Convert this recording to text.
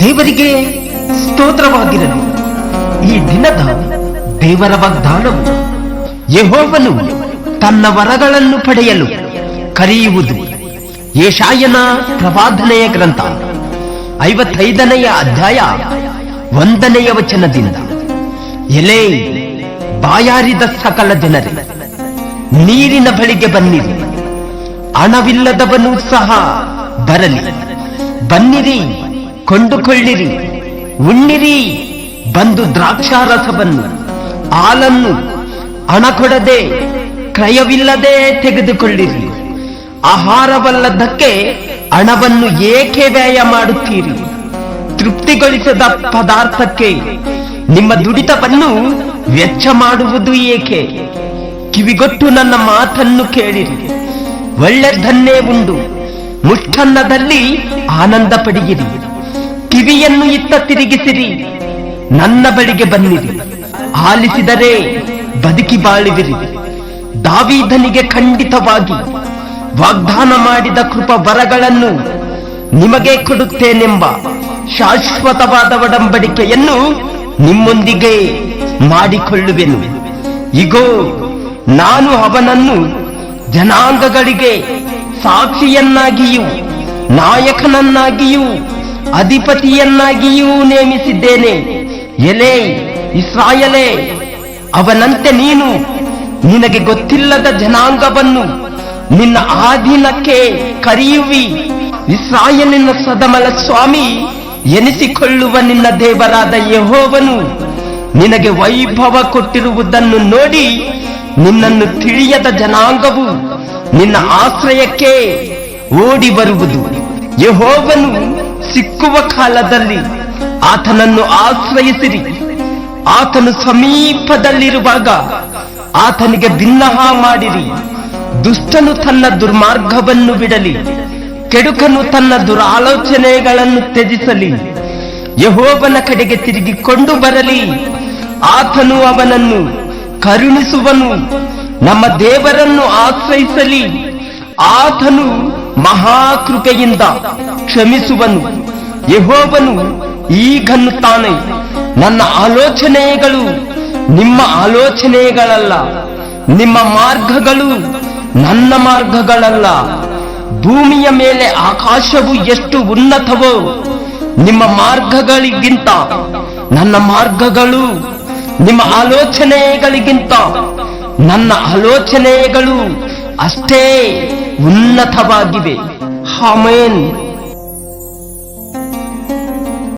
ದೇವರಿಗೆ ಸ್ತೋತ್ರವಾಗಿರಲಿ. ಈ ದಿನದ ದೇವರ ವಾಗ್ದಾನವು ಯಹೋವನು ತನ್ನ ವರಗಳನ್ನು ಪಡೆಯಲು ಕರೆಯುವುದು. ಏಷಾಯನ ಪ್ರವಾದನೆಯ ಗ್ರಂಥ, ಐವತ್ತೈದನೆಯ ಅಧ್ಯಾಯ ಒಂದನೆಯ ವಚನದಿಂದ, ಎಲೆ ಬಾಯಾರಿದ ಸಕಲ ಜನರೇ ನೀರಿನ ಬಳಿಗೆ ಬನ್ನಿರಿ. ಹಣವಿಲ್ಲದವನು ಸಹ ಬರಲಿ. ಬನ್ನಿರಿ, ಕೊಂಡುಕೊಳ್ಳಿರಿ. ಉಣ್ಣಿರಿ, ಬಂದು ದ್ರಾಕ್ಷಾರಸವನ್ನು. ಹಾಲನ್ನು ಹಣ ಕೊಡದೆ ಕ್ರಯವಿಲ್ಲದೆ ತೆಗೆದುಕೊಳ್ಳಿರಿ. ಆಹಾರವಲ್ಲದಕ್ಕೆ ಹಣವನ್ನು ಏಕೆ ವ್ಯಯ ಮಾಡುತ್ತೀರಿ? ತೃಪ್ತಿಗೊಳಿಸದ ಪದಾರ್ಥಕ್ಕೆ ನಿಮ್ಮ ದುಡಿತವನ್ನು ವೆಚ್ಚ ಮಾಡುವುದು ಏಕೆ? ಕಿವಿಗೊಟ್ಟು ನನ್ನ ಮಾತನ್ನು ಕೇಳಿರಿ. ಒಳ್ಳೆದನ್ನೇ ಉಂಡು. ಮುಷ್ಠನ್ನದಲ್ಲಿ ಆನಂದ ಪಡೆಯಿರಿ. ಕಿವಿಯನ್ನು ಇತ್ತ ತಿರುಗಿಸಿರಿ. ನನ್ನ ಬಳಿಗೆ ಬನ್ನಿರಿ. ಆಲಿಸಿದರೆ ಬದುಕಿ ಬಾಳುವಿರಿ. ದಾವೀದನಿಗೆ ಖಂಡಿತವಾಗಿ ವಾಗ್ದಾನ ಮಾಡಿದ ಕೃಪ ವರಗಳನ್ನು ನಿಮಗೆ ಕೊಡುತ್ತೇನೆಂಬ ಶಾಶ್ವತವಾದ ಒಡಂಬಡಿಕೆಯನ್ನು ನಿಮ್ಮೊಂದಿಗೆ ಮಾಡಿಕೊಳ್ಳುವೆನು. ಇಗೋ ನಾನು ಅವನನ್ನು ಜನಾಂಗಗಳಿಗೆ ಸಾಕ್ಷಿಯನ್ನಾಗಿಯೂ ನಾಯಕನನ್ನಾಗಿಯೂ ಅಧಿಪತಿಯನ್ನಾಗಿಯೂ ನೇಮಿಸಿದ್ದೇನೆ. ಎಲೆ ಇಸ್ರಾಯಲೇ, ಅವನಂತೆ ನೀನು ನಿನಗೆ ಗೊತ್ತಿಲ್ಲದ ಜನಾಂಗವನ್ನು ನಿನ್ನ ಆಧೀನಕ್ಕೆ ಕರೆಯುವಿ. ಇಸ್ರಾಯಲಿನ ಸದಮಲ ಸ್ವಾಮಿ, ಎನಿಸಿಕೊಳ್ಳುವ ನಿನ್ನ ದೇವರಾದ ಯಹೋವನು ನಿನಗೆ ವೈಭವ ಕೊಟ್ಟಿರುವುದನ್ನು ನೋಡಿ ನಿನ್ನನ್ನು ತಿಳಿಯದ ಜನಾಂಗವು ನಿನ್ನ ಆಶ್ರಯಕ್ಕೆ ಓಡಿ ಬರುವುದು. ಯಹೋವನು ಸಿಕ್ಕುವ ಕಾಲದಲ್ಲಿ ಆತನನ್ನು ಆಶ್ರಯಿಸಿರಿ. ಆತನು ಸಮೀಪದಲ್ಲಿರುವಾಗ ಆತನಿಗೆ ಭಿನ್ನಹ ಮಾಡಿರಿ. ದುಷ್ಟನು ತನ್ನ ದುರ್ಮಾರ್ಗವನ್ನು ಬಿಡಲಿ. ಕೆಡುಕನು ತನ್ನ ದುರಾಲೋಚನೆಗಳನ್ನು ತ್ಯಜಿಸಲಿ. ಯಹೋವನ ಕಡೆಗೆ ತಿರುಗಿಕೊಂಡು ಬರಲಿ. ಆತನು ಅವನನ್ನು ಕರುಣಿಸುವನು. ನಮ್ಮ ದೇವರನ್ನು ಆಶ್ರಯಿಸಲಿ. ಆತನು ಮಹಾಕೃಪೆಯಿಂದ ಕ್ಷಮಿಸುವನು. ಯಹೋವನು ಈಗನ್ನುತ್ತಾನೆ ನನ್ನ ಆಲೋಚನೆಗಳು ನಿಮ್ಮ ಆಲೋಚನೆಗಳಲ್ಲ, ನಿಮ್ಮ ಮಾರ್ಗಗಳು ನನ್ನ ಮಾರ್ಗಗಳಲ್ಲ. ಭೂಮಿಯ ಮೇಲೆ ಆಕಾಶವು ಎಷ್ಟು ಉನ್ನತವೋ, ನಿಮ್ಮ ಮಾರ್ಗಗಳಿಗಿಂತ ನನ್ನ ಮಾರ್ಗಗಳು ನಿಮ್ಮ ಆಲೋಚನೆಗಳಿಗಿಂತ ನನ್ನ ಆಲೋಚನೆಗಳು ಅಷ್ಟೇ ಉನ್ನತವಾಗಿವೆ. ಹಾಮೇನ್